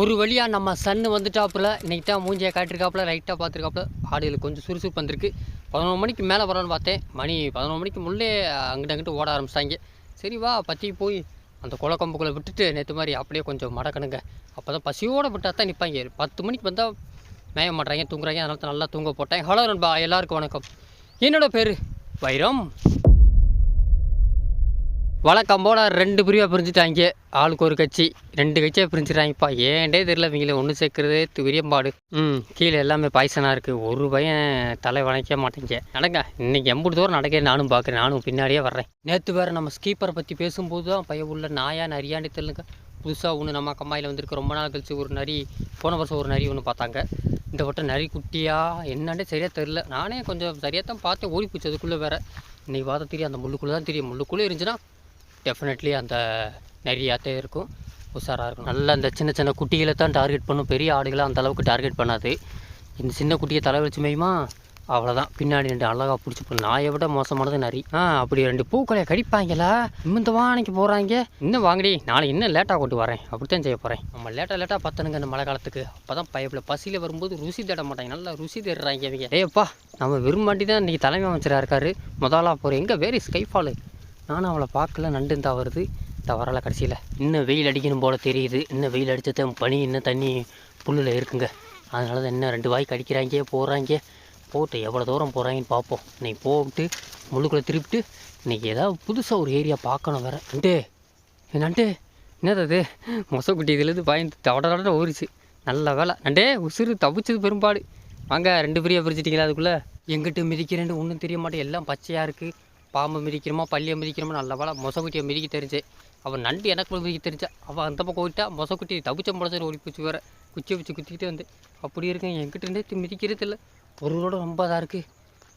ஒரு வழியாக நம்ம சன்னு வந்துட்டாப்புல இன்னைக்கு தான் மூஞ்சியை காட்டிருக்காப்புல ரைட்டாக பார்த்துருக்காப்புல. ஆடுகளுக்கு கொஞ்சம் சுறுசுறுப்பு வந்திருக்கு. பதினொரு மணிக்கு மேலே வரணும்னு பார்த்தேன். மணி பதினொரு மணிக்கு முள்ளே அங்கிட்ட அங்கிட்டு ஓட ஆரம்பிச்சிட்டாங்க. சரி வா பற்றி போய் அந்த குளக்கம்புக்குள்ளே விட்டுட்டு நேற்று மாதிரி அப்படியே கொஞ்சம் மடக்கணுங்க. அப்போ தான் பசியோடு விட்டால் தான் நிற்பாங்க பத்து மணிக்கு வந்தால் மேய மாட்டுறாங்க தூங்குறாங்க. அதனால தான் நல்லா தூங்க போட்டேன். ஹலோ நண்பா எல்லாருக்கும் வணக்கம். என்னோடய பேர் வைரம். வழக்கம் போல ரெண்டு பிரிவாக பிரிஞ்சுட்டாங்க. ஆளுக்கு ஒரு கட்சி ரெண்டு கட்சியாக பிரிஞ்சுட்டாங்கப்பா. ஏன்டே தெரியல இவங்கள ஒன்று சேர்க்குறதே விரியம்பாடு. ம் கீழே எல்லாமே பாய்சனாக இருக்குது ஒரு பையன் தலை வணக்க மாட்டேங்க. நடங்க இன்றைக்கி எம்பது தூரம் நடக்க நானும் பார்க்குறேன் நானும் பின்னாடியே வர்றேன். நேற்று வேறு நம்ம ஸ்கீப்பரை பற்றி பேசும்போது தான் பையன் உள்ள நாயா நரியான்னு தெரியலுங்க. புதுசாக ஒன்று நம்ம கம்மாயில் வந்திருக்கு. ரொம்ப நாள் கழிச்சு ஒரு நரி போன வருஷம் ஒரு நரி ஒன்று பார்த்தாங்க. இந்த வட்டம் நரி குட்டியா என்னன்னே சரியாக தெரில நானே கொஞ்சம் சரியாக தான் பார்த்தேன். ஓடி போச்சு அதுக்குள்ளே வேறு. இன்றைக்கி பார்த்தா தெரியும் அந்த முள்ளுக்குள்ளே தான் தெரியும். முள்ளுக்குள்ளே இருந்துச்சுன்னா டெஃபினெட்லி அந்த நிறையாத்தே இருக்கும். உஷாராக இருக்கும் நல்லா அந்த சின்ன சின்ன குட்டிகளை தான் டார்கெட் பண்ணும். பெரிய ஆடுகளை அந்த அளவுக்கு டார்கெட் பண்ணாது. இந்த சின்ன குட்டியை தலை வச்சு மையுமா? அவ்வளோதான் பின்னாடி ரெண்டு அழகாக பிடிச்சி போகணும் நாயை விட மோசமானது நரி. ஆ அப்படி ரெண்டு பூக்களை கடிப்பாங்களா? இந்த வானிக்கு போகிறாங்க இன்னும் வாங்கடி. நாளைக்கு இன்னும் லேட்டாக கொண்டு வரேன். அப்படித்தான் செய்ய போகிறேன் நம்ம லேட்டாக லேட்டாக பத்தணுங்க இந்த மழை காலத்துக்கு. அப்போ தான் பைப்பில் பசியில் வரும்போது ருசி தேட மாட்டாங்க. நல்லா ருசி தேடுறாங்க இவங்க. ஏப்பா நம்ம விரும்பாண்டி தான் இன்றைக்கி தலைமை அமைச்சராக இருக்காரு. முதலாக போகிறேன் எங்கே வேறு ஸ்கைஃபாலு நானும் அவளை பார்க்கல நண்டு தவறுது வருது. கடைசியில். இன்னும் வெயில் அடிக்கணும் போல் தெரியுது. இன்னும் வெயில் அடித்தது பனி இன்னும் தண்ணி புல்லில் இருக்குங்க. அதனால தான் இன்னும் ரெண்டு வாய்க்கு அடிக்கிறாங்க போகிறாங்க போட்டு எவ்வளோ தூரம் போகிறாங்கன்னு பார்ப்போம். இன்னைக்கு போட்டு முழுக்குள்ளே திருப்பிட்டு இன்னைக்கு ஏதாவது புதுசாக ஒரு ஏரியா பார்க்கணும் வேறு. நண்டு ஏ நண்டு என்னது அது? மொசக்குட்டி இதுலேருந்து பயந்து தவட ஊறிச்சு. நல்ல வேலை. நண்டே உசுறு தவிச்சது பெரும்பாடு. வாங்க ரெண்டு பிரியா பிரிச்சிட்டிங்களா அதுக்குள்ளே? எங்கிட்ட மிதிக்கிறேன்னு ஒன்றும் தெரிய மாட்டேன் எல்லாம் பச்சையாக இருக்குது பாம்பை மிதிக்கிறோமா பள்ளியை மிதிக்கிறோமோ நல்ல வேலை மொசக்குட்டியை மிதிக்க தெரிஞ்சு அவன் நண்டு எனக்கு மிதிக்க தெரிஞ்சா அவள் அந்த பக்கம் போயிட்டா மொசக்குட்டி தவிச்ச முடச்சு ஓடி பிடிச்சி வேற. குச்சியை வச்சு குத்திக்கிட்டே வந்து அப்படி இருக்கேன் என்கிட்ட இருந்தே மிதிக்கிறது இல்லை. ஒரு இடம் ரொம்ப இதாக இருக்குது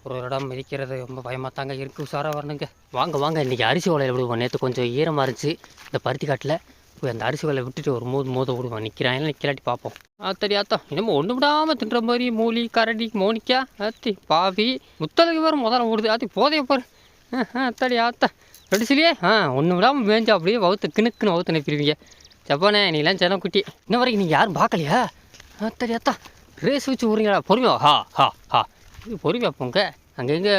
ஒரு ஒரு இடம் மிதிக்கிறது ரொம்ப பயமாக தாங்க இருக்குது உஷாராக வரணுங்க. வாங்க வாங்க. இன்றைக்கி அரிசி வலையில் விடுவோம். நேற்று கொஞ்சம் ஈரமாக இருந்துச்சு. இந்த பருத்தி காட்டில் போய் அந்த அரிசி வலையை விட்டுட்டு ஒரு மோது மோத விடுவோம். நிற்கிறான் நிற்கலாட்டி பார்ப்போம். ஆத்தடி ஆத்தா. என்னமோ ஒன்று விடாமல் தின்ற மாதிரி மூலி கரடி மோனிக்கா ஆத்தி பாவி. முத்தலுக்கு வேறு முதல்ல ஓடுது. ஆத்தி போதைய பாரு. அத்தாடி ஆத்தா. ரெடிசிலியே ஆ ஒன்று விடாமல் மேய்ஞ்சா அப்படியே வவுத்து கிணுக்குன்னு வவுத்து நினைப்பிருவீங்க ஜப்பானே நீலாம் செல்லம் குட்டி. இன்ன வரைக்கும் நீங்கள் யாரும் பார்க்கலையா? அத்தாடி ஆத்தா. ரேஸ் வச்சு விட்றீங்களா பொறுமையா ஹா ஹா ஹா. இது பொறுமையா போங்க. அங்கே எங்கே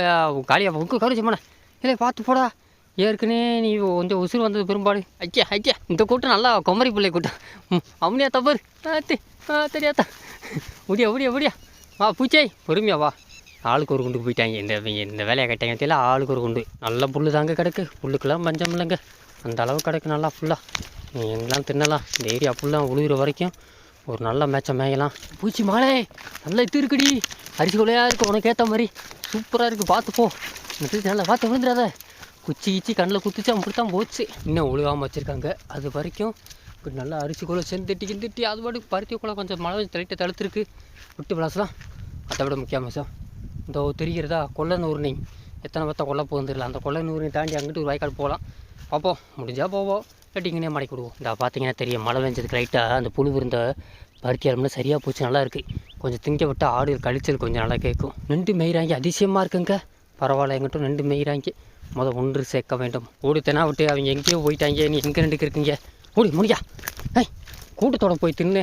காலியாக போங்க கவலை ஜப்பானே இல்லை பார்த்து போடா. ஏற்கனவே நீ கொஞ்சம் உசுறு வந்தது பெரும்பாடு. ஐயா ஐயா இந்த கூட்டம் நல்லா குமரி பிள்ளை கூட்டம். ம், அவனியா தப்பாரு ஆத்தி ஆ தெரியாத்தா முடியா முடியா முடியா வா பூச்சை. பொறுமையா வா. ஆளுக்கு ஒரு குண்டு போயிட்டாங்க. இந்த இந்த வேலையை கட்டாங்க தெரியல. ஆளுக்கு ஒரு குண்டு. நல்ல புல்லு தாங்க கிடக்கு. புல்லுக்கெல்லாம் பஞ்சம் இல்லைங்க. அந்த அளவு கிடக்கு நல்லா ஃபுல்லாக எங்கெல்லாம் தின்னலாம். இந்த ஏரியா ஃபுல்லாக உழுகுற வரைக்கும் ஒரு நல்ல மேட்சை மேயலாம். பூச்சி மாலே நல்லா இது இருக்குடி. அரிசி கொலையாக இருக்குது உனக்கு ஏற்ற மாதிரி. சூப்பராக இருக்குது பார்த்துப்போம் இந்த நல்லா பார்த்து விழுந்துடாத. குச்சி கிச்சி கண்ணில் குத்துச்சு அப்படித்தான் போச்சு. இன்னும் ஒழுகாமல் வச்சுருக்காங்க. அது வரைக்கும் இப்படி நல்லா அரிசி குலை செந்துட்டி கிந்துட்டி அது பாட்டுக்கு பருத்தி குலை கொஞ்சம் மழை லைட்டாக தடுத்துருக்கு விட்டு விளாசலாம். அதை விட முக்கிய அம்சம் இந்த தெரிகிறதா? கொல்லை நூறுனி எத்தனை பத்தா கொல்ல போகும் தெரியல. அந்த கொல்லை நூறுனி தாண்டி அங்கிட்டு ஒரு வாய்க்கால் போகலாம். பார்ப்போம். முடிஞ்சால் போவோம். இல்லாட்டி இங்கனே மடக்கி விடுவோம் இந்த பார்த்தீங்கன்னா தெரியும். மழை பெஞ்சதுக்கு லைட்டாக அந்த புழு இருந்த பருத்தி அலம்புல சரியாக போச்சு நல்லா இருக்குது கொஞ்சம் திங்க விட்டு ஆடு கழிச்சல் கொஞ்சம் நல்லா கேட்கும். நெண்டு மேய்கிறாங்க அதிசயமாக இருக்குங்க. பரவாயில்ல எங்கிட்டும் நெண்டு மேய்கிறாங்க முத ஒன்று சேர்க்க வேண்டும். ஓடித்தனா விட்டு அவங்க எங்கேயோ போயிட்டாங்க. நீ எங்கே ரெண்டுக்கு இருக்கீங்க? ஓடி முடியா. ஏய் கூட்டத்தோட போய் தின்னு.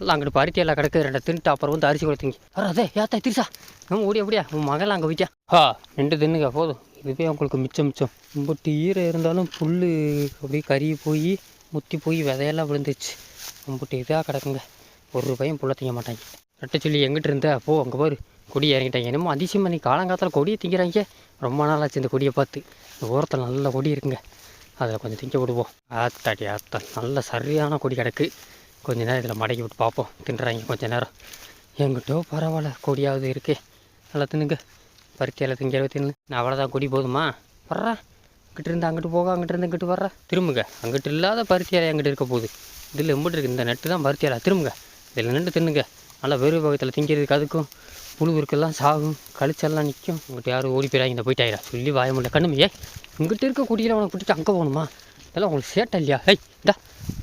எல்லாம் அங்கிட்டு பருத்தி எல்லாம் கிடக்கு. ரெண்டை தின்ட்டு அப்புறம் வந்து அரிசி கொடுத்தீங்க. வராதே ஏத்தா திருசா? நம்ம ஓடி அப்படியா உன் மகள் அங்கே போயிட்டா. ஆ ரெண்டு தின்னுங்க போதும். இதுவே உங்களுக்கு மிச்சம் மிச்சம். ரொம்ப ஈரம் இருந்தாலும் புல் அப்படியே கறி போய் முத்தி போய் விதையெல்லாம் விழுந்துச்சு ரொம்ப இதாக கிடக்குங்க. ஒரு பையன் புள்ள திங்க மாட்டாங்க. ரெட்டை சொல்லி எங்கிட்ட இருந்தா? போ அங்கே பாரு. கொடி இறங்கிட்டாங்க. என்னமோ அதிசயமாக நீ காலங்காலத்தில் கொடியை திங்கிறாங்க. ரொம்ப நாள் ஆச்சு இந்த கொடியை பார்த்து. இந்த ஓரத்தில் நல்ல கொடி இருக்குங்க. அதில் கொஞ்சம் திங்க விடுவோம். ஆத்தாடி ஆத்தா. நல்ல சரியான கொடி கிடக்கு. கொஞ்ச நேரம் இதில் மடக்கி விட்டு பார்ப்போம். தின்றாங்க கொஞ்ச நேரம். எங்கிட்டோ பரவாயில்ல கொடியாவது இருக்குது நல்லா தின்னுங்க. பருத்தி எல்லாம் திங்கிற தின்னு. நான் அவ்வளோதான் கொடி போதுமா? வர்றா. இங்கிட்டு இருந்து அங்கிட்டு போக அங்கிட்டு இருந்து இங்கிட்டு வர்றா. திரும்புங்க. அங்கிட்டு இல்லாத பருத்தி இலை அங்கிட்டு இருக்க போகுது. இதில் எம்பிட்டு இருக்குது இந்த நெட்டு தான் பருத்தி இலை. திரும்புங்க. இதில் நின்று தின்னுங்க. நல்லா வெறும் பக்கத்தில் திங்கிறதுக்கு அதுக்கும் புழு இருக்கெல்லாம் சாகும். கழிச்செல்லாம் நிற்கும் உங்கள்கிட்ட யாரும் ஓடி போயிடாங்க இந்த போயிட்டாயிரா. சொல்லி வாய முடியல கண்ணுமையே இங்கிட்ட இருக்க குடியில் உனக்கு பிடிச்சி அங்கே போகணுமா? இதெல்லாம் உங்களுக்கு சேட்டை இல்லையா? ஏய் இந்தா.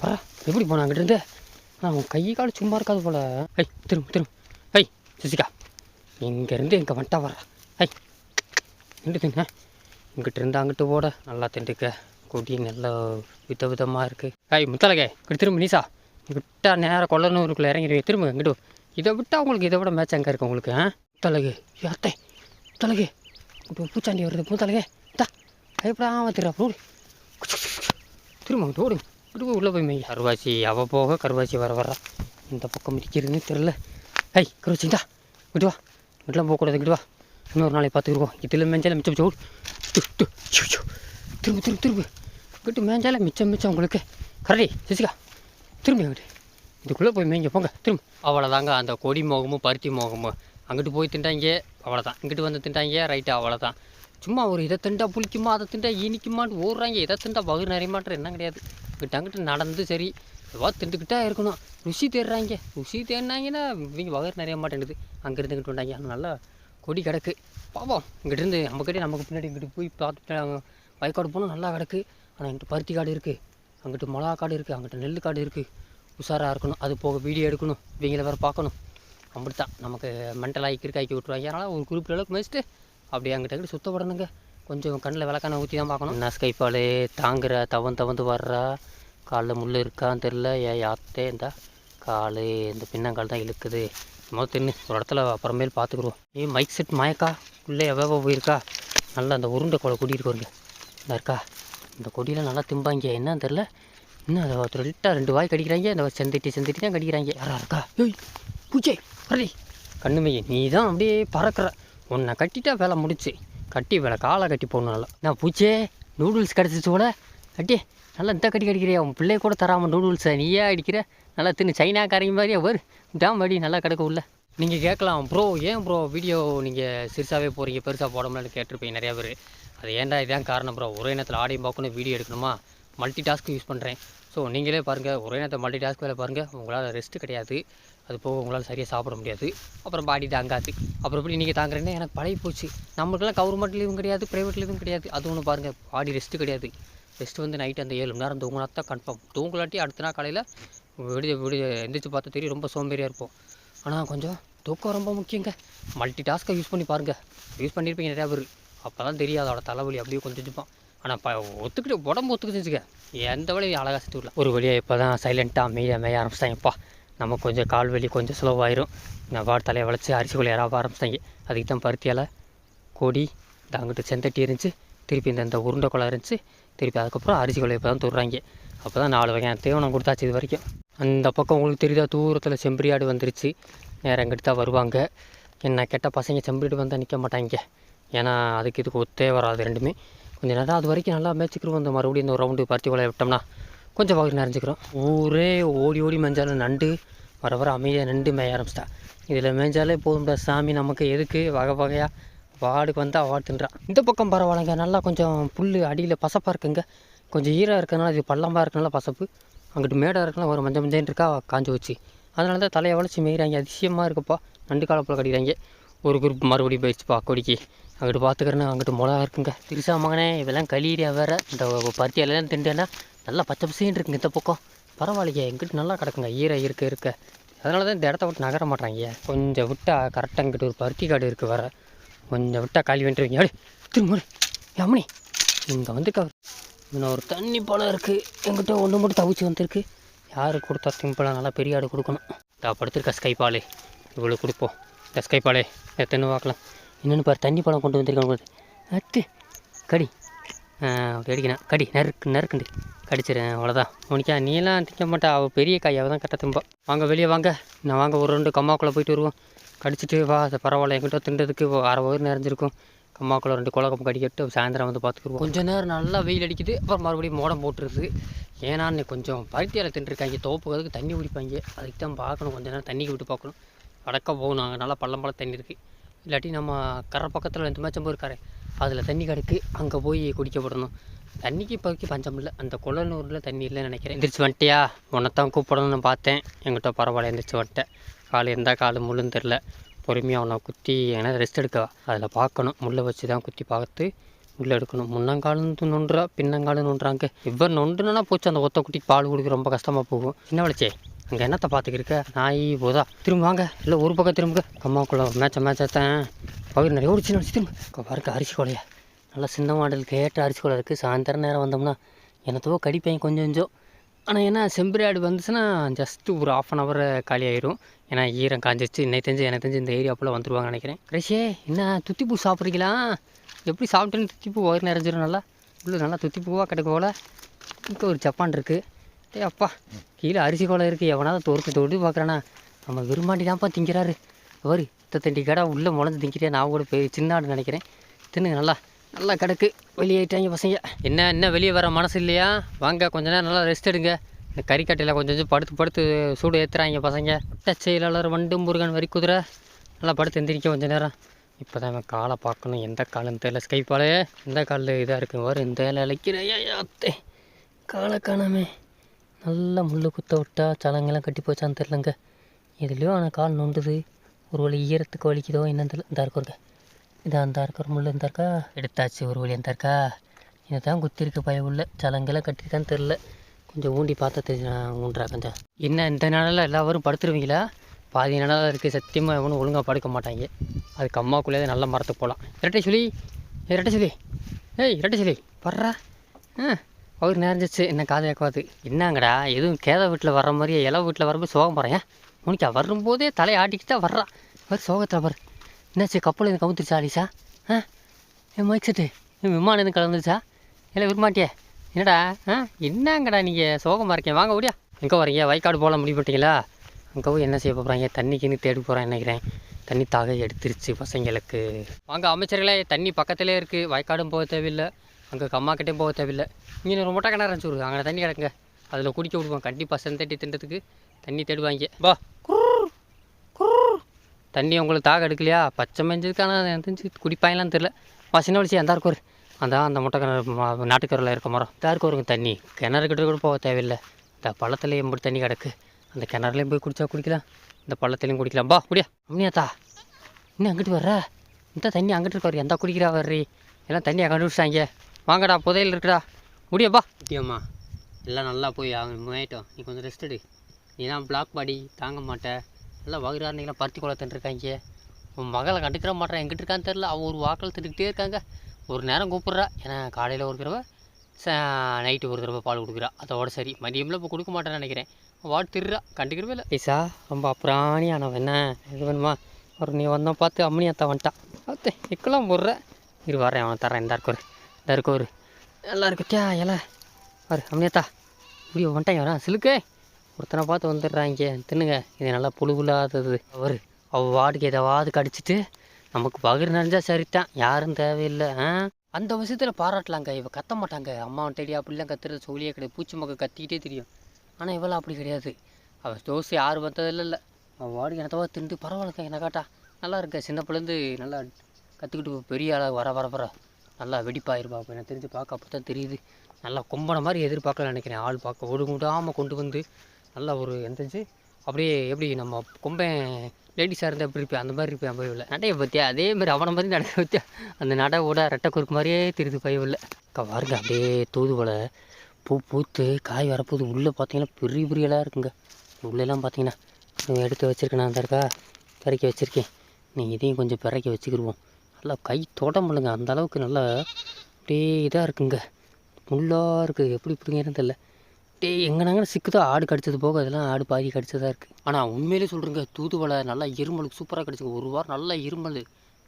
வரா எப்படி போனா அங்கிட்டு இருந்து? ஆனால் அவன் கை கால் சும்மா இருக்காது போல. ஏய் திரும்ப திரும்ப. ஏய் சசிகா இங்கேருந்து இங்கே வந்துட்டா வர்றா. ஐய் நின்று இங்கிட்ட இருந்து அங்கிட்டு போட நல்லா திண்டுக்க. கொடி நல்லா வித விதமாக இருக்குது ஐய் முத்தலகே இங்கிட்டு திரும்ப நீசா. விட்டா நேராக கொல்லனூருக்குள்ளே இறங்கிடுவேன் திரும்ப இங்கிட்டு இதை விட்டால் உங்களுக்கு இதை விட மேட்ச் அங்கே இருக்கு உங்களுக்கு ஆ? தலகு யார்த்தை இப்போ பூச்சாண்டி வருது. முத்தலகே தா. பயப்படாமல் திரும்ப அப்படி திரும்ப அங்கிட்டு ஓடு இங்கிட்டு உள்ளே போய் மெய். கருவாச்சி அவள் போக கருவாச்சி வர வர்றா. இந்த பக்கம் இருக்கிறதுன்னு தெரில ஐய் கருவாச்சி இந்தா. வா. இங்கிட்டலாம் போகக்கூடாது இங்கிட்டு வா. இன்னொரு நாளைக்கு பார்த்துக்குருவோம். இதில் மேஞ்சால மிச்சம் மிச்சம் ஓடு. டு, திரும்பி திரும்ப திரும்ப திரும்ப. இங்கிட்டு மேஞ்சால மிச்சம் மிச்சம் உங்களுக்கு. கரடி ஜெசிகா. திரும்ப அங்கிட்டு இதுக்குள்ளே போய் மேய்ங்க போங்க. திரும்ப. அவ்வளோதாங்க. அந்த கொடி மோகமும் பருத்தி மோகமும். அங்கிட்டு போய் திண்டாங்க அவ்வளோதான். இங்கிட்டு வந்து திண்டாங்க ரைட்டு அவ்வளோதான். சும்மா ஒரு இதை திண்டா புளிக்குமா அதை திண்டா இனிக்குமான்னு ஓடுறாங்க. இதை திண்டா வகு நிறையமான்ற என்ன கிடையாது. இங்கிட்ட அங்கிட்டு நடந்து சரி எவ்வளோ திண்டுக்கிட்டே இருக்கணும். ருசி தேடுறாங்க. ருசி தேடினாங்கன்னா இவங்க வகர் நிறைய மாட்டேங்குது. அங்கேருந்து இங்கிட்டு வந்தாங்க. ஆனால் நல்லா கொடி கிடக்கு. பாப்போம் இங்கிட்டிருந்து நம்மக்கிட்டே நமக்கு பின்னாடி இங்கிட்டு போய் பார்த்துட்டு வயக்காடு போனால் நல்லா கிடக்கு. ஆனால் இங்கிட்டு பருத்தி காடு இருக்குது அங்கிட்டு மிளகா காடு இருக்குது அங்கிட்ட நெல் காடு இருக்குது உஷாராக இருக்கணும். அது போக வீடியோ எடுக்கணும். இவங்கள வேறு பார்க்கணும். அப்படித்தான். நமக்கு மென்டலாகி கிறுக்காக்கி விட்ருவாங்க அதனால் ஒரு குறிப்பிட்ட அளவுக்கு மேய்ச்சிட்டு அப்படியே அங்கிட்ட அங்கிட்டு சுத்தப்படணுங்க கொஞ்சம் கண்ணில் விளக்கான ஊற்றி தான் பார்க்கணும். என்ன ஸ்கைப்பாலே தாங்குற தவன் தவந்து வர்றா? காலில் முள் இருக்கான்னு தெரில ஏன் யாத்தே இந்த. கால் இந்த பின்னங்கால் தான் இழுக்குது. முதல் தின்னு. ஒரு இடத்துல அப்புறமேல் பார்த்துக்குருவோம். ஏ மைக் செட் மாயக்கா. உள்ளே எவ்வளோ போயிருக்கா. நல்லா அந்த உருண்டை கொலை கொடி இருக்கு வருங்க இந்த இருக்கா. இந்த கொடியெலாம் நல்லா திம்பாங்க. என்னன்னு தெரில இன்னும் அதை ஒருத்தர் ரெண்டு வாய் கடிக்கிறாங்க. இந்த செந்திட்டி செந்திட்டி தான் கடிக்கிறாங்க. யாரா இருக்கா? ஏய் பூச்சே ரெடி கண்ணுமையே நீ தான் அப்படியே பறக்கிற. உன்னை கட்டிட்டா வேலை முடிச்சு கட்டி வேலை காலை கட்டி போடணும் நல்லா. நான் பூச்சே நூடுல்ஸ் கிடச்சிச்சு கூட கட்டி. நல்லா இந்த கட்டி கடிக்கிறியா? உன் பிள்ளை கூட தராமல் நூடுல்ஸை நீயே அடிக்கிற? நல்லா தின்னு. சைனாக்காரங்க மாதிரியே? வரு. டேம் அடி நல்லா கிடக்க உள்ள. நீங்கள் கேட்கலாம். ப்ரோ ஏன் ப்ரோ வீடியோ நீங்கள் சிறுசாகவே போகிறீங்க பெருசாக போடாமலு கேட்டிருப்பீங்க நிறையா பேர். அது ஏன்டா இதான் காரணம் ப்ரோ ஒரே நேரத்தில் ஆடியும் பார்க்கணும் வீடியோ எடுக்கணுமா? மல்டி டாஸ்க் யூஸ் பண்ணுறேன் ஸோ நீங்களே பாருங்கள் ஒரே நேரத்தில் மல்டி டாஸ்க் வேலை பாருங்கள் உங்களால் ரெஸ்ட்டு கிடையாது. அது போக உங்களால் சரியாக சாப்பிட முடியாது. அப்புறம் பாடி தாங்காது. அப்புறம் எப்படி நீங்கள் தாங்குறேன்னா எனக்கு பழகி போச்சு நம்மளுக்கெல்லாம் கவர்மெண்ட் லீவும் கிடையாது ப்ரைவேட் லீவும் கிடையாது. அது ஒன்று பாருங்கள் பாடி ரெஸ்ட்டு கிடையாது. ஜஸ்ட் வந்து நைட் அந்த ஏழு மணி நேரம் தூங்கினா தான் கன்ஃபார்ம் தூங்கலாட்டி அடுத்த நாள் காலையில் விடிய விடிய எந்திரிச்சு பார்த்தா தெரியும் ரொம்ப சோம்பேறியாக இருப்போம். ஆனால் கொஞ்சம் தூக்கம் ரொம்ப முக்கியங்க. மல்டி டாஸ்க்கை யூஸ் பண்ணி பாருங்கள் யூஸ் பண்ணியிருப்பீங்க நிறையா பேர். அப்போ தான் தெரியும் அதோட தலைவலி அப்படியே கொஞ்சம் ஆனால் இப்போ ஒத்துக்கிட்டு உடம்பு ஒத்துக்கிச்சுங்க எந்த வழியும் அழகாக செஞ்சு விடலாம் ஒரு வழியாக இப்போ தான் சைலண்ட்டாக மேய மேய ஆரம்பிச்சிட்டாங்கப்பா. நம்ம கொஞ்சம் கால் வலி கொஞ்சம் ஸ்லோவாயிரும் நான் வாட் தலையை வளைச்சி அரிசி கொலை யாராவது ஆரம்பிச்சிட்டாங்க. அதுக்கு தான் பருத்தியால் கொடி இந்த அங்கிட்டு செந்தட்டி இருந்துச்சு திருப்பி இந்த இந்த உருண்டை குளம் இருந்துச்சு திருப்பி அதுக்கப்புறம் அரிசி கொலை இப்போ தான் தூடுறாங்க. அப்போ தான் நாலு வகையான தீவனம் கொடுத்தாச்சு இது வரைக்கும். அந்த பக்கம் உங்களுக்கு தெரியுதா தூரத்தில் செம்பரியாடு வந்துருச்சு. நேரம் எங்கிட்ட தான் வருவாங்க. என்ன கெட்ட பசங்க செம்பரியாடு வந்தால் நிற்க மாட்டாங்க. ஏன்னா அதுக்கு இதுக்கு ஒத்தே வராது ரெண்டுமே. கொஞ்சம் நேரம் அது வரைக்கும் நல்லா மேய்ச்சிக்கிறோம் அந்த மறுபடியும் இந்த ரவுண்டு பருத்தி கொலையை விட்டோம்னா கொஞ்சம் பகுதி நிறைஞ்சிக்கிறோம். ஊரே ஓடி ஓடி மேஞ்சாலும் நண்டு வர வர அமைதியாக நண்டு மேய ஆரம்பிச்சிட்டா. இதில் மேய்ஞ்சாலே போதும்டா சாமி நமக்கு எதுக்கு? வகை வகையாக வாடுக்கு வந்தால் வாடு தின்றான் இந்த பக்கம் பரவாயில்லைங்க. நல்லா கொஞ்சம் புல் அடியில் பசப்பாக இருக்குங்க. கொஞ்சம் ஈராக இருக்கிறதுனால இது பள்ளமாக இருக்கனால பசப்பு. அங்கிட்டு மேடாக இருக்கனால ஒரு மஞ்சள் மஞ்சள் இருக்கா காஞ்சி வச்சு அதனால தான் தலையை வளைச்சி மேய்கிறாங்க அதிசயமாக இருக்குப்பா. நண்டு காலப்பில் கடிக்கிறாங்க. ஒரு குரூப் மறுபடியும் போயிடுச்சுப்பா கொடிக்கு. அங்கிட்டு பார்த்துக்கிறேன்னு அங்கிட்டு மிளகா இருக்குங்க. திருசா மகனே இதெல்லாம் களீரியா வேறு. இந்த பருத்தி எல்லாம் திண்டேன்னா நல்லா பச்சை பசின்னு இருக்குங்க இந்த பக்கம். பரவாயில்லையே எங்கிட்ட நல்லா கிடக்குங்க. ஈர இருக்க இருக்க. அதனால தான் இந்த இடத்த விட்டு நகர மாட்டாங்க கொஞ்சம் விட்டால் கரெக்டாக இங்கிட்டு ஒரு பருத்தி காடு இருக்குது வேறு. கொஞ்சம் விட்டால் காலி வந்துருவீங்க அப்படி திரும்ப யமனி இங்கே வந்துக்கா. இன்னும் ஒரு தண்ணி பழம் இருக்குது எங்கிட்ட ஒன்று மட்டும் தவிச்சு வந்திருக்கு. யாருக்கு கொடுத்தா சிம்பிளாக நல்லா பெரிய ஆடு கொடுக்கணும். நான் படுத்திருக்க ஸ்கைபாலே இவ்வளோ கொடுப்போம். இந்த ஸ்கைபாலே எத்தனை பார்க்கலாம். இன்னொன்று பாரு தண்ணி பழம் கொண்டு வந்திருக்காங்க அத்து. கடி. அப்படி அடிக்கணும் கடி நறுக்கு நறுக்குண்டு. கடிச்சிடுறேன் அவ்வளோதான் உனக்கா நீலாம் திங்க மாட்டா. அவள் பெரிய காய் தான் கட்ட திம்பா. வாங்க வெளியே வாங்க. நான் வாங்க ஒரு ரெண்டு கம்மாக்குள்ளே போயிட்டு வருவோம். கடிச்சிட்டு வா அது பரவாயில்ல. என்கிட்ட தின்றதுக்கு அரை வயிறு நிறைஞ்சிருக்கும். கம்மாக்குள்ள ரெண்டு குளக்கம் கடிக்கட்டு சாயந்தரம் வந்து பார்த்துக்குருவோம். கொஞ்சம் நேரம் நல்லா வெயில் அடிக்குது. அப்புறம் மறுபடியும் மோடம் போட்டுருது. ஏன்னா இன்னைக்கு கொஞ்சம் பருத்தியால் தின்றுருக்காங்க. தோப்புக்கிறதுக்கு தண்ணி குடிப்பாங்க. அதுக்கு தான் பார்க்கணும். கொஞ்ச நேரம் தண்ணி விட்டு பார்க்கணும். வடக்க போகணும். அங்கே நல்லா பள்ளம் பழம் தண்ணி இருக்குது இல்லாட்டி நம்ம கரை பக்கத்தில் இந்த மேச்சம்பூர் இருக்காரு அதில் தண்ணி கிடக்கு. அங்கே போய் குடிக்கப்படணும் தண்ணிக்கு இப்போதைக்கு பஞ்சம் இல்லை. அந்த குளநூரில் தண்ணி இல்லைன்னு நினைக்கிறேன். எந்திரிச்சு வந்துட்டியா? தான் கூப்பிடணும்னு பார்த்தேன். என்கிட்ட பரவாயில்ல எந்திரிச்சு வந்துட்டேன் கால் எந்த கால் முள்ளுன்னு தெரில. பொறுமையாக அவனை குத்தி ஏன்னா ரெஸ்ட் எடுக்கவா? அதில் பார்க்கணும் முள்ளை வச்சு தான் குத்தி பார்த்து உள்ளே எடுக்கணும். முன்னங்காலும் நொன்றா பின்னங்காலும் நொன்றாங்க இவர் நொண்டுனா போச்சு அந்த ஒத்த குட்டிக்கு பால் கொடுக்க ரொம்ப கஷ்டமாக போகும். என்ன வளச்சே அங்கே என்னத்தை பார்த்துக்கிருக்க நாய் போதா. திரும்ப வாங்க. இல்லை ஒரு பக்கம் திரும்ப கம்மாக்குள்ள மேட்ச மேட்சத்தான் பகுதி நிறைய ஓடிச்சுன்னு வச்சு திரும்ப. இங்க பாருங்க அரிசி கொலையா. நல்லா சின்ன மாடல் கேட்டு அரிசி கொலை இருக்குது சாயந்தரம் நேரம் வந்தோம்னா என்னத்தோ கடிப்பேன் கொஞ்சம் கொஞ்சம். ஆனால் என்ன செம்பரி ஆடு வந்துச்சுன்னா ஜஸ்ட்டு ஒரு ஆஃப் அன் ஹவர் காலி ஆயிரும். ஏன்னா ஈரம் காஞ்சிச்சு இன்னை தெரிஞ்சு எனக்கு தெரிஞ்சு இந்த ஏரியா ஃபுல்லாக நினைக்கிறேன். கிரேஷே என்ன துத்திப்பூ சாப்பிட்றீங்களா? எப்படி சாப்பிட்டேன்னு துத்திப்பூ வயிறு நிறைஞ்சிரும் நல்லா. உள்ள நல்லா துத்திப்பூவாக கிடக்கு போல. இங்கே ஒரு ஜப்பான் இருக்குது ஏ அப்பா கீழே அரிசி கோலை இருக்குது எவனாவது தொறுத்து தொட்டு பார்க்குறானா நம்ம விரும்பாண்டி தான்ப்பா திங்கிறாரு. ஒரு இத்த தண்டி கடை உள்ளே முளைஞ்சு திங்கிறேன் நான் கூட போய் சின்ன நினைக்கிறேன். தின்னுங்க நல்லா. நல்லா கிடக்கு. வெளியேட்டாங்க பசங்க. என்ன என்ன வெளியே வர மனசு இல்லையா? வாங்க கொஞ்ச நேரம் நல்லா ரெஸ்ட் எடுங்க. இந்த கறிக்கட்டையில் கொஞ்சம் கொஞ்சம் படுத்து படுத்து சூடு ஏற்றுறாங்க பசங்க. ஒட்ட செயலாளர் வண்டு முருகன் வரி குதிரை. நல்லா படுத்து எந்திரிக்க கொஞ்சம் நேரம். இப்போ தான் இவன் காலை பார்க்கணும். எந்த காலுன்னு தெரியல. ஸ்கைப்பாலே எந்த காலில் இதாக இருக்கு. வரும் இந்த இலை இழைக்கிறேன் காலை காணாமே. நல்லா முள் குத்த விட்டா சலங்கெல்லாம் கட்டி போச்சான்னு தெரிலங்க இதுலேயும் ஆனால் கால் நொண்டுது ஒரு வழி ஈரத்துக்கு வலிக்குதோ என்னன்னு தெரியல. இந்த இதாக இதான் அந்த இருக்கிற முள்ளு இந்த இருக்கா? எடுத்தாச்சு. ஒரு வழி இருந்தா இருக்கா? இதை தான் குத்திருக்கு பய உள்ள. சலங்கெல்லாம் கட்டிருக்கான்னு தெரில கொஞ்சம் ஊண்டி பார்த்தா தெரிஞ்சு நான் ஊன்றா கொஞ்சம். என்ன இந்த நாளில் எல்லாரும் படுத்துருவீங்களா? பாதி நாளாக இருக்குது சத்தியமாக எவனும் ஒழுங்காக படுக்க மாட்டாங்க. அதுக்கு அம்மாக்குள்ளே நல்ல மரத்துக்கு போகலாம் இரட்டை சொல்லி இரட்டை சொல்லி ஏய் இரட்டை சொல்லி வர்றா. ஆ அவர் நிறைஞ்சிச்சு என்ன காது கேட்காது என்னங்கடா? எதுவும் கேத வீட்டில் வர்ற மாதிரியே இலை வீட்டில் வரும்போது சோகம் போகிறேன் உனக்கா வரும்போதே தலையை ஆட்டிக்கிட்டு தான் வர்றா. அவர் சோகத்தில் பாரு. என்னாச்சு? கப்பல் எதுவும் கவுத்துருச்சா அலிசா? ஆ? என் மைக் செட்டு என் விமானம் எதுவும் கலந்துருச்சா? இல்லை விரும்பாட்டியே என்னடா? ஆ? என்னங்கடா நீங்கள் சோகமாக இருக்கேன். வாங்க ஓடியா. எங்கே வரீங்க வயக்காடு போகலாம் முடிவு பண்ணிட்டீங்களா? அங்கே போய் என்ன செய்ய போகிறாங்க தண்ணிக்குன்னு தேடி போகிறேன் நினைக்கிறேன். தண்ணி தாக எடுத்துருச்சு பசங்களுக்கு. வாங்க அமைச்சர்களே தண்ணி பக்கத்திலே இருக்குது வயக்காடும் போக தேவையில்லை. அங்கே கம்மாக்கிட்டேயும் போக தேவையில்லை. இங்கே ஒரு முட்டை கிணறு விடுங்க அங்கே தண்ணி கிடக்குங்க. அதில் குடிக்க விடுவோம். கண்டிப்பாக செந்தட்டி தின்றதுக்கு தண்ணி தேடுவாங்க. வா. தண்ணி உங்களுக்கு தாக எடுக்கலையா? பச்சை மெஞ்சதுக்கான தெரிஞ்சு குடிப்பாங்களான்னு தெரில வா சின்ன வலிச்சு அந்த இருக்கோர் அந்த அந்த முட்டை கிணறு நாட்டுக்கரில் இருக்க மரம். தான் இருக்கோருங்க தண்ணி. கிணறு கிட்ட கூட போக தேவையில்லை. இந்த பள்ளத்தில் எம்படி தண்ணி கிடக்கு. அந்த கிணறுலையும் போய் குடித்தா குடிக்கலாம். இந்த பள்ளத்துலையும் குடிக்கலாம். பா குடியா. அம்னியாத்தா இன்னும் அங்கிட்டு வர்ற? இந்த தண்ணி அங்கிட்டு இருக்காரு எந்த குடிக்கிறா வர்றி? எல்லாம் தண்ணியை கண்டுபிடிச்சாங்க வாங்கடா புதையல் இருக்குடா. முடியப்பா முடியாம்மா எல்லாம் நல்லா போய் முயட்டும் நீ கொஞ்சம் ரெஸ்ட் எடு. நீ தான் பிளாக் பாடி. தாங்க மாட்டேன் எல்லாம் வகுறாருனீங்களாம் பருத்தி கொலை இருக்காங்க உன் மகளை கண்டுக்கிற மாட்டேன் எங்கிட்டு இருக்கான்னு தெரில அவள் ஒரு வாக்கில் திட்டுக்கிட்டே இருக்காங்க. ஒரு நேரம் கூப்பிட்றா. ஏன்னா காலையில் ஒரு தடவை ச நைட்டு ஒரு தடவை பால் கொடுக்குறா. அதோட சரி. மதியமில் இப்போ கொடுக்க மாட்டேன்னு நினைக்கிறேன். வாட் திருறா கண்டுக்கிறவே இல்லை. ஐசா ரொம்ப அப்புறாணியானவன். என்ன இது வேணுமா? ஒரு நீ வந்தோம் பார்த்து அம்மனி அத்தா வந்துட்டான் அத்தே இக்கெல்லாம் போடுற? இரு வரேன் அவன் தரேன் இந்த இருக்கோரு ஒரு. இந்த இருக்கோரு ஒரு. நல்லா இருக்குச்சா இலை. வரு அம்மனியத்தா இப்படி வந்துட்டாங்க வரேன் சிலுக்கே. ஒருத்தனை பார்த்து வந்துடுறாங்க. தின்னுங்க. இது நல்லா புழுகுலாதது. அவர் அவள் வாட்டுக்கு எதாவது கடிச்சிட்டு நமக்கு பகிர் நிறைஞ்சா சரித்தான் யாரும் தேவையில்லை ஆ? அந்த விஷயத்தில் பாராட்டலாங்க. இவள் கத்த மாட்டாங்க. அம்மாவன் தேடி அப்படிலாம் கத்துறது சொல்லியே கிடையாது. பூச்சி மக்கள் கத்திக்கிட்டே தெரியும். ஆனால் இவெல்லாம் அப்படி கிடையாது. அவள் தோசை யார் வந்ததில்ல இல்லை. அவள் வாடி எனத்தவா திண்டு பரவாயில்லக்கா என்ன காட்டா. நல்லா இருக்க? சின்ன பிள்ளைந்து நல்லா கற்றுக்கிட்டு பெரிய ஆளாக வர வர வர. நல்லா வெடிப்பாயிருப்பா. அப்போ எனக்கு தெரிஞ்சு பார்க்க அப்போ தான் தெரியுது. நல்லா கொம்பன மாதிரி எதிர்பார்க்கல நினைக்கிறேன். ஆள் பார்க்க ஒடுங்குடாமல் கொண்டு வந்து நல்ல ஒரு எந்திரிச்சு அப்படியே எப்படி நம்ம கொம்பன் லேடிஸாக இருந்தால் எப்படி இருப்பேன்? அந்த மாதிரி இருப்பேன் பயவில் நடைய பற்றியா அதே மாதிரி அவனை மாதிரி நடை பற்றியா அந்த நடையோட ரெட்டை குறுக்கு மாதிரியே தெரியுது பயவில் அக்கா பாருங்க அப்படியே தூதுவளை பூ பூத்து காய் வரப்போகுது. உள்ளே பார்த்தீங்கன்னா பெரிய பெரியலாம் இருக்குங்க. உள்ளெல்லாம் பார்த்தீங்கன்னா எடுத்து வச்சுருக்கேன் நான் இருக்கா பிறக்கி வச்சுருக்கேன். நீங்கள் இதையும் கொஞ்சம் பிறக்கி வச்சுக்கிடுவோம் நல்லா கை தொட முடியலங்க அந்த அளவுக்கு நல்லா அப்படியே இதாக இருக்குங்க. முள்ளாக இருக்குது எப்படி பிடிங்கன்னு தெரில டே எங்கனாங்க சிக்குதோ ஆடு கடிச்சது போக அதெல்லாம் ஆடு பாதி கடிச்சதாக இருக்குது ஆனால் உண்மையிலே சொல்கிறேங்க தூதுவளை நல்லா இருமலுக்கு சூப்பராக கிடச்சிங்க ஒரு வாரம் நல்லா இருமல்.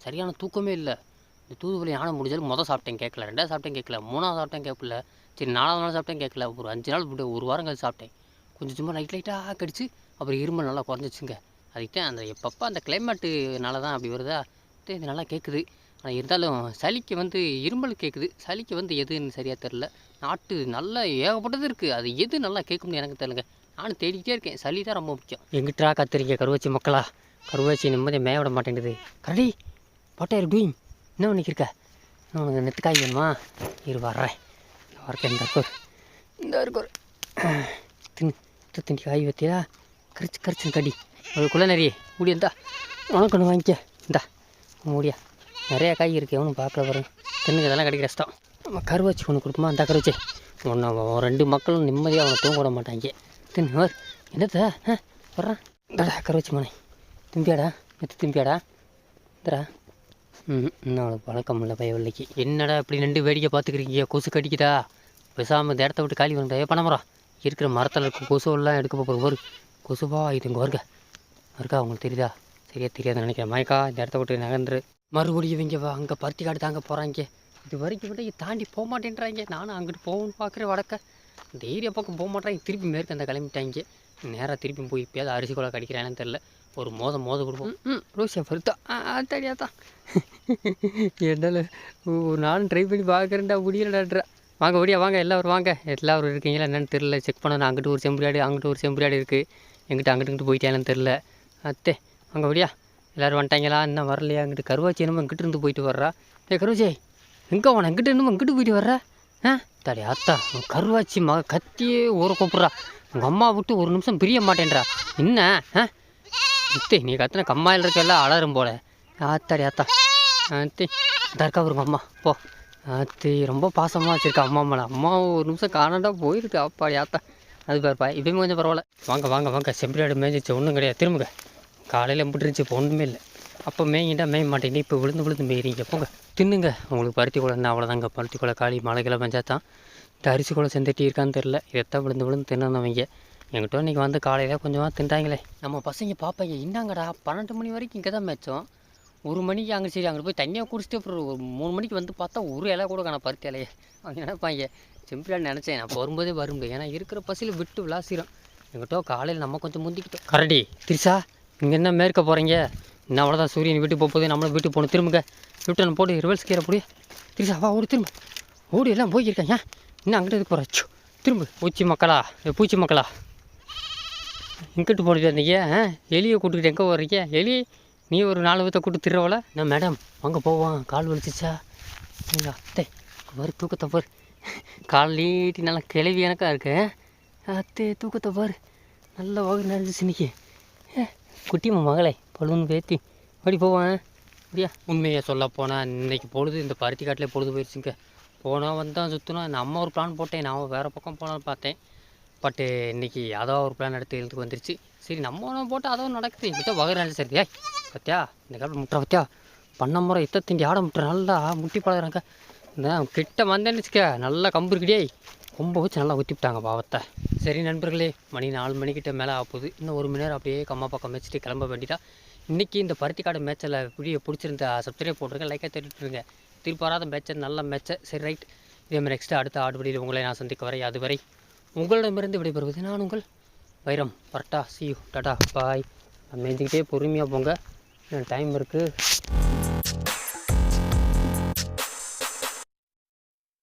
சரியான தூக்கமே இல்லை. இந்த தூதுவலை யானை முடிஞ்சாலும் மொதல் சாப்பிட்டேன் கேட்கல. ரெண்டாவது சாப்பிட்டேன் கேட்கல. மூணாவது சாப்பிட்டேன் கேட்கல. சரி நாலாவது நாள் சாப்பிட்டேன் கேட்கல. ஒரு அஞ்சு நாள் இப்படி ஒரு வாரம் கழிச்சு சாப்பிட்டேன். கொஞ்சம் சும்மா லைட் லைட்டாக கடிச்சு அப்புறம் இருமல் நல்லா குறைஞ்சிச்சுங்க. அதுக்கு தான் அந்த எப்பப்போ அந்த கிளைமேட்டுனால தான் அப்படி வருதா? இது நல்லா கேட்குது ஆனால் இருந்தாலும் சளிக்கு வந்து இருமல் கேட்குது சளிக்கு வந்து எதுன்னு சரியாக தெரில நாட்டு நல்லா ஏகப்பட்டது இருக்குது அது எது நல்லா கேட்கும்னு எனக்கு தெரியலங்க. நானும் தேடிக்கிட்டே இருக்கேன். சளி தான் ரொம்ப முக்கியம். எங்கிட்டா கத்திரிக்க கருவாச்சி மக்களா? கருவாச்சி நிம்மதியாக மேய விட மாட்டேங்குது. கரடி வாட் ஆர் டூயிங் என்ன பண்ணிக்கிருக்க? இன்னும் உனக்கு நெத்துக்காய் வேணுமா? இரு வர்றேன். வரக்கேன் இந்த இருக்கோர் இந்த இருக்கோர் ஒரு இது திண்டி காய் வத்தியா கரிச்சு கரிச்சு கடி. அதுக்குள்ளே நிறைய மூடி இருந்தா உனக்கு ஒன்று வாங்கிக்க. இந்தா மூடியா. நிறையா காய் இருக்குது எவனும் பார்க்கல பாருங்க தின்னுக்கு இதெல்லாம் கிடைக்கிற கஷ்டம். நம்ம கருவாச்சி ஒன்று கொடுப்போமா? அந்த கருவாச்சி ஒன்று ரெண்டு மக்களும் நிம்மதியாக அவனை தூங்க விட மாட்டாங்க. தின்னு வர் என்னத்த ஆ வர்றான் இந்தடா கருவாச்சி மனை. திம்பியாடா? எத்து திம்பியாடா? இந்தடா. ம் இன்னும் அவனுக்கு பழக்கம் இல்லை பயவில்லைக்கு என்னடா இப்படி ரெண்டு வேடிக்கை பார்த்துக்கிறீங்க? கொசு கடிக்குதா? பேசாமல் இந்த இடத்த விட்டு காலி பண்ணுறா ஏ பண்ண இருக்கிற மரத்தில் இருக்க கொசுவெல்லாம் எடுக்க போகிற ஒரு கொசுவா இது இங்கே வருங்க இருக்கா அவங்களுக்கு தெரியுதா? சரியா தெரியாதுன்னு நினைக்கிறேன். மயக்கா இந்த இடத்த விட்டு நகர்ந்துரு. மறுபடியும் இவங்க வா அங்கே பருத்தி காடு தாங்க போகிறாங்க இது வரைக்கும் விட இங்க தாண்டி போக மாட்டேன்றாங்க. நானும் அங்கிட்டு போகணும்னு பார்க்குறேன் வடக்க இந்த ஏரியா பக்கம் போக மாட்டேறாங்க திருப்பி மேற்கு அந்த கிளம்பிட்டாங்க. நேராக திருப்பி போய் இப்போயாவது அரிசி கூட கடிக்கிறானு தெரில ஒரு மோத மோத கொடுப்போம். ம் ரோசியா பருத்தா ஆ தடியா தான் என்னால் நாளும் ட்ரை பண்ணி பார்க்குறேன்டா முடியலடான்றா. வாங்க ஓடியா வாங்க எல்லாரும் வாங்க. எல்லாரும் இருக்கீங்களா என்னன்னு தெரில செக் பண்ண அங்கிட்டு ஒரு செம்பரியாடு அங்கிட்டு ஒரு செம்பரியாடு இருக்குது எங்கிட்ட அங்கிட்டு இங்கிட்டு போயிட்டாங்கன்னு தெரில அத்தே அங்கே ஓடியா. எல்லோரும் வந்துட்டாங்களா? இன்னும் வரலையா? அங்கிட்டு கருவாச்சி என்னமோ இங்கிட்டு இருந்து போயிட்டு வர்றா. ஏ கருவாச்சி எங்கே போன? எங்கிட்ட என்னமோ இங்கிட்டு போயிட்டு வர்ற? ஆ? தடி அத்தா உன் கருவாச்சி மக கத்தியே ஊற கூப்பிட்றா. உங்கள் அம்மா விட்டு ஒரு நிமிஷம் பிரிய மாட்டேன்றா. என்ன? ஆ? இத்தே நீ கத்தின கம்மாயில் இருக்கெல்லாம் அலரும் போல. ஆத்தாடி ஆத்தா ஆத்தி தர்க்கா வருங்க அம்மா. போ. ஆத்தி ரொம்ப பாசமாக வச்சுருக்கா அம்மா மேலே. அம்மா ஒரு நிமிஷம் காணாண்டா போயிருக்கு. அப்பாடி ஆத்தா அது பாருப்பா இப்பயுமே கொஞ்சம் பரவாயில்ல. வாங்க வாங்க வாங்க. செம்பிராடு மேய்ஞ்சிச்சு ஒன்றும் கிடையாது. திரும்புங்க. காலையில் எப்படி இருந்துச்சு இப்போ ஒன்றுமே இல்லை. அப்போ மேய்கிட்டா மேய மாட்டேங்குது இப்போ விழுந்து விழுந்து மேயிறீங்க. போங்க. தின்னுங்க. உங்களுக்கு பருத்தி குளம் அவ்வளோதாங்க பருத்தி குளம் காளி மழைகளை பெஞ்சா தான். இந்த அரிசி குளம் செந்தட்டி இருக்கான்னு தெரில இதைத்தான் விழுந்து விழுந்து தின்னவங்க எங்கிட்ட இன்றைக்கி வந்து காலையில் கொஞ்சமாக தின்றாங்களே நம்ம பசங்க பார்ப்பாங்க என்னங்கடா பன்னெண்டு மணி வரைக்கும் இங்கே தான் மேய்ச்சோம். ஒரு மணிக்கு அங்கே சரி அங்கே போய் தண்ணியை குடிச்சிட்டு அப்புறம் ஒரு மூணு மணிக்கு வந்து பார்த்தா ஒரு இலை கூட காண பருத்தி இலையே. அவங்க நினைப்பாங்க? சிம்பிளாக நினச்சேன். நான் வரும்போதே வர ஏன்னா இருக்கிற பசியில் விட்டு விளாசிடும் எங்கிட்ட காலையில் நம்ம கொஞ்சம் முந்திக்கிட்டோம். கரடி திரிசா இங்கே என்ன மேற்க போகிறீங்க இன்னும் அவ்வளோதான் சூரியன் வீட்டுக்கு போக போகுது? நம்மளும் வீட்டுக்கு போகணும். திரும்புங்க. யூட்டன் போட்டு ரிவல்ஸ் கீரை போய் திருச்சி வா ஓடி திரும்ப. ஓடி எல்லாம் போய்க்கிருக்கேன் ஏன் இன்னும் அங்கிட்ட இதுக்கு போகிறாச்சு திரும்ப. பூச்சி மக்களா. பூச்சி மக்களா. இங்கிட்டு போட்டுட்டு வந்தீங்க ஆ? எலியை கூட்டுக்கிட்டு எங்கே போகிறீங்க எலி நீ ஒரு நாலு விதத்தை கூட்டு திருவல நான் மேடம் வாங்க போவான் கால் வலிச்சிச்சா? இல்லை அத்தை. பாரு தூக்கத்தை பாரு கால் நீட்டி நல்லா கிளவி எனக்கா இருக்கு. அத்தே தூக்கத்தை பாரு நல்ல வகுறு நடந்துச்சு இன்னைக்கு ஏ, குட்டி மகளே பொழுதுன்னு பேத்தி ஓடி போவேன் அப்படியா? உண்மையை சொல்ல போனால் இன்னைக்கு பொழுது இந்த பருத்தி காட்டிலே பொழுது போயிடுச்சுங்க. போனால் வந்தான் சுற்றினா நம்ம ஒரு பிளான் போட்டேன். நான் வேறு பக்கம் போனாலும் பார்த்தேன். பட்டு இன்னைக்கு அதோ ஒரு பிளான் எடுத்து எழுதுக்கு வந்துருச்சு. சரி நம்ம ஒன்று போட்டு அதோ நடக்குது. இப்போ வகை சரி ஏய் பத்தியா? இந்த காலத்தில் முட்டுற பத்தியா? பண்ண முறை இத்த திண்டி ஆட முட்டுற நல்லா முட்டி பழகிறாங்க. இந்த கிட்ட வந்தேன்னு வச்சுக்க நல்லா கம்பு இருக்குடியே கொம்ப வச்சு நல்லா ஊற்றிவிட்டாங்க பாவத்தை. சரி நண்பர்களே மணி நாலு மணிக்கிட்ட மேலே ஆகுது இன்னும் ஒரு மணி நேரம் அப்படியே கம்மா பக்கம் மேய்ச்சிட்டு கிளம்ப வேண்டிட்டா இன்றைக்கி இந்த பருத்தி காடு மேட்சில் வீடியோ பிடிச்சிருந்த சப்ஸ்கிரைப் போட்டுருங்க லைக்காக தேடிட்டுருங்க திருப்பி வராத மேட்சை நல்ல மேட்சை சரி ரைட் இதே மாதிரி நெக்ஸ்ட்டு அடுத்த ஆடுபடியில் உங்களை நான் சந்திக்க வரை அதுவரை உங்களிடமிருந்து விடைபெறுவது நான் உங்கள் Vairam. Parotta see you tata bye மேய்ஞ்சிக்கிட்டே பொறுமையாக போங்க. டைம் இருக்குது